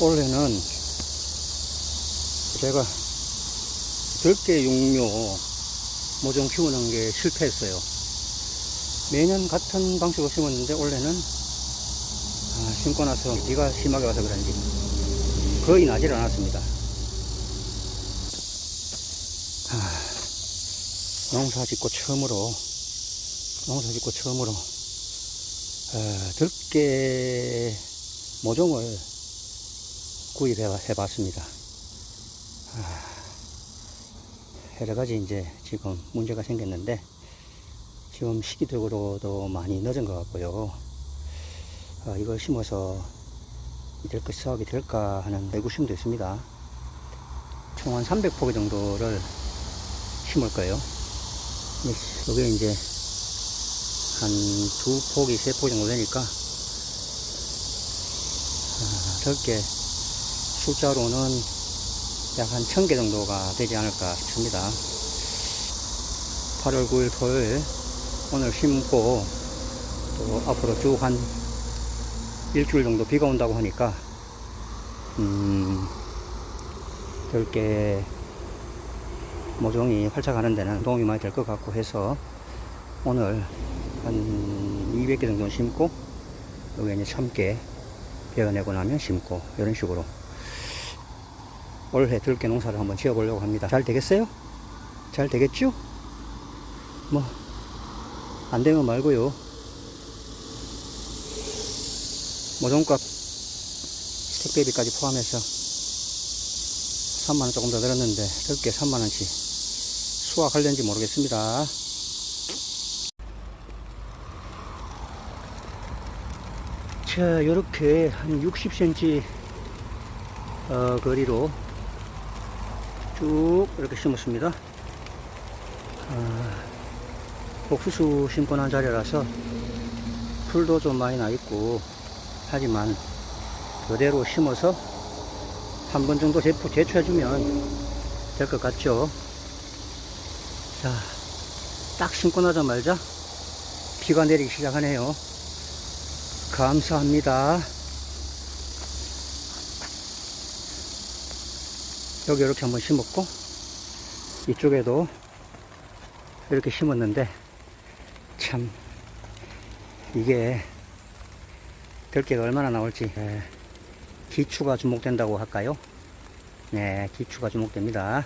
올해는 제가 들깨 육묘 모종 키우는 게 실패했어요. 매년 같은 방식으로 심었는데 올해는 아, 심고 나서 비가 심하게 와서 그런지 거의 나질 않았습니다. 아, 농사 짓고 처음으로 농사 짓고 처음으로 어, 들깨 모종을 구입 해 봤습니다. 아, 여러 가지 이제 지금 문제가 생겼는데 지금 시기적으로도 많이 늦은 것 같고요. 어, 이걸 심어서 될것 사업이 될까 하는 의구심도 있습니다. 총 한 300포기 정도를 심을 거예요. 이게 이제 한 두 포기, 세 포기 정도 되니까 아, 적게 숫자로는 약 한 천 개 정도가 되지 않을까 싶습니다. 8월 9일 토요일 오늘 심고 또 앞으로 쭉 한 일주일 정도 비가 온다고 하니까 음 넓게 모종이 활착하는 데는 도움이 많이 될 것 같고 해서 오늘 한 200개 정도 심고 여기 이제 참깨 베어내고 나면 심고 이런 식으로 올해 들깨 농사를 한번 지어보려고 합니다. 잘 되겠어요? 잘 되겠죠? 뭐, 안 되면 말고요. 모종값 택배비까지 포함해서 3만원 조금 더 들었는데 들깨 3만원치 수확할는지 모르겠습니다. 자, 요렇게 한 60cm 어, 거리로 쭉 이렇게 심었습니다. 어, 옥수수 심고 난 자리라서 풀도 좀 많이 나 있고 하지만 그대로 심어서 한 번 정도 제초, 제초해주면 될 것 같죠. 자, 딱 심고 나자마자 비가 내리기 시작하네요. 감사합니다. 여기 이렇게 한번 심었고 이쪽에도 이렇게 심었는데 참 이게 들깨가 얼마나 나올지. 에, 기추가 주목된다고 할까요? 네 기추가 주목됩니다